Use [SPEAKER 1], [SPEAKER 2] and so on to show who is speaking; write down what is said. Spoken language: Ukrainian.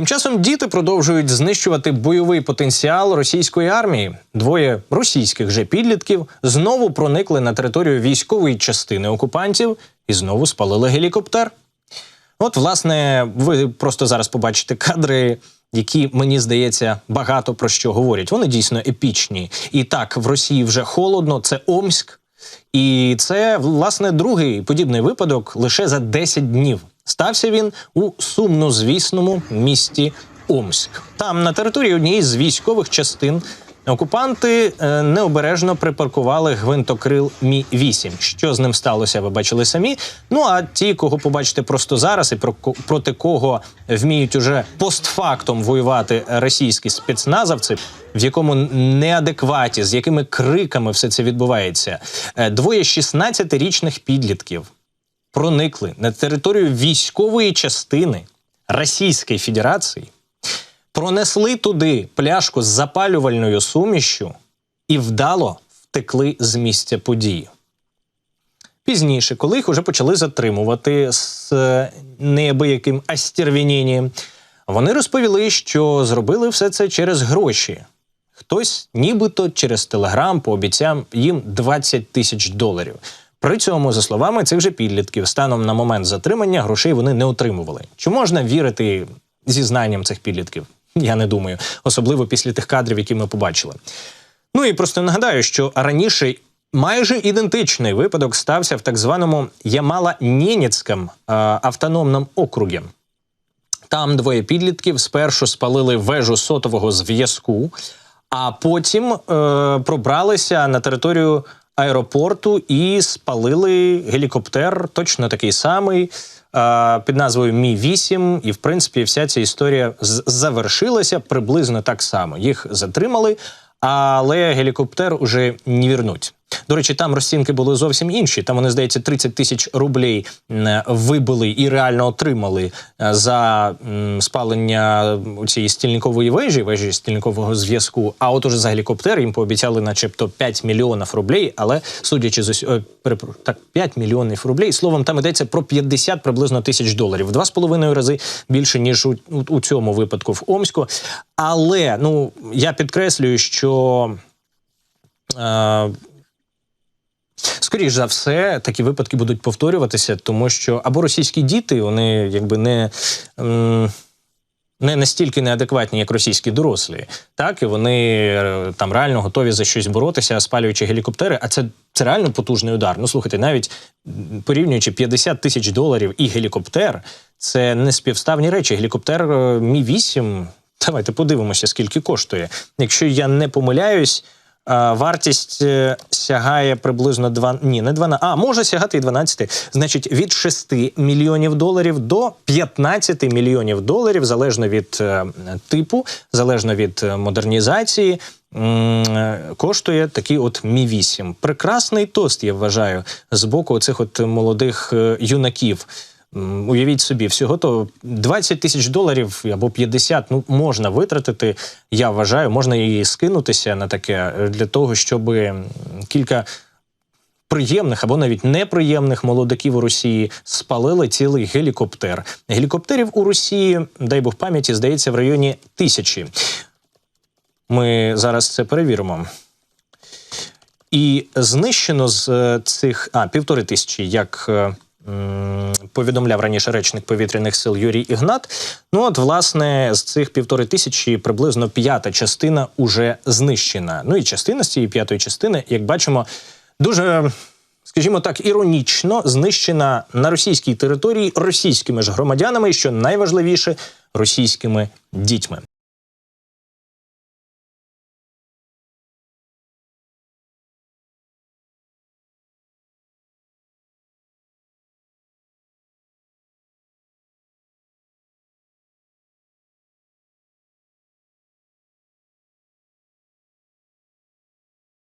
[SPEAKER 1] Тим часом діти продовжують знищувати бойовий потенціал російської армії. Двоє російських же підлітків знову проникли на територію військової частини окупантів і знову спалили гелікоптер. От, власне, ви просто зараз побачите кадри, які мені здається багато про що говорять. Вони дійсно епічні. І так, в Росії вже холодно, це Омськ. І це власне другий подібний випадок лише за 10 днів. Стався він у сумнозвісному місті Омськ. Там на території однієї з військових частин окупанти е, необережно припаркували гвинтокрил Мі 8 Що з ним сталося? Ви бачили самі. Ну а ті, кого побачите просто зараз, і про проти кого вміють уже постфактом воювати російські спецназовці, в якому неадекваті, з якими криками все це відбувається. Е, Двоє 16-річних підлітків проникли на територію військової частини Російської Федерації, пронесли туди пляшку з запалювальною сумішю і вдало втекли з місця події. Пізніше, коли їх уже почали затримувати з е, неабияким остервіненням, вони розповіли, що зробили все це через гроші. Хтось, нібито через телеграм, пообіцяв їм 20 тисяч доларів. При цьому, за словами цих же підлітків, станом на момент затримання грошей вони не отримували. Чи можна вірити зізнанням цих підлітків? Я не думаю, особливо після тих кадрів, які ми побачили. Ну і просто нагадаю, що раніше майже ідентичний випадок стався в так званому Ямало-Ненецькому е, автономному округі. Там двоє підлітків спершу спалили вежу сотового зв'язку, а потім е, пробралися на територію аеропорту і спалили гелікоптер, точно такий самий. Під назвою Мі 8 і в принципі вся ця історія завершилася приблизно так само. Їх затримали, але гелікоптер уже не вернуть. До речі, там розцінки були зовсім інші. Там вони, здається, 30 тисяч рублей вибили і реально отримали е, за спалення цієї стільникової вежі, вежі стільникового зв'язку. А от уже за гелікоптер їм пообіцяли, начебто, 5 мільйонів рублей. Але судячи з ус- е, так, 5 мільйонів рублей. Словом, там йдеться про 50 приблизно тисяч доларів. В Два з половиною рази більше ніж у, у, у цьому випадку в Омську. Але ну я підкреслюю, що. Е, Скоріш за все, такі випадки будуть повторюватися, тому що або російські діти, вони якби не. м, Не настільки неадекватні, як російські дорослі, так і вони е, там реально готові за щось боротися, спалюючи гелікоптери. А це, це реально потужний удар. Ну слухайте, навіть порівнюючи 50 тисяч доларів і гелікоптер, це не співставні речі. Гелікоптер е, Мі 8 Давайте подивимося, скільки коштує. Якщо я не помиляюсь, вартість е, сягає приблизно 2, ні, не 12, а може сягати і 12. Значить, від 6 мільйонів доларів до 15 мільйонів доларів, залежно від е, типу, залежно від е, модернізації. е, Коштує такий от Мі 8 Прекрасний тост, я вважаю, з боку цих от молодих е, юнаків. Уявіть собі, всього то 20 тисяч доларів або 50, ну можна витратити. Я вважаю, можна і скинутися на таке е, для того, щоб кілька приємних або навіть неприємних молодиків у Росії спалили цілий гелікоптер. Гелікоптерів у Росії, дай Бог пам'яті, здається, в районі тисячі. Ми зараз це перевіримо. І знищено з е, цих а півтори тисячі, як е, повідомляв раніше речник повітряних сил Юрій Ігнат. Ну от, власне, з цих півтори тисячі приблизно п'ята частина уже знищена. Ну і частина з цієї п'ятої частини, як бачимо, дуже. Скажімо так, іронічно знищена на російській території російськими ж громадянами, і що найважливіше російськими дітьми.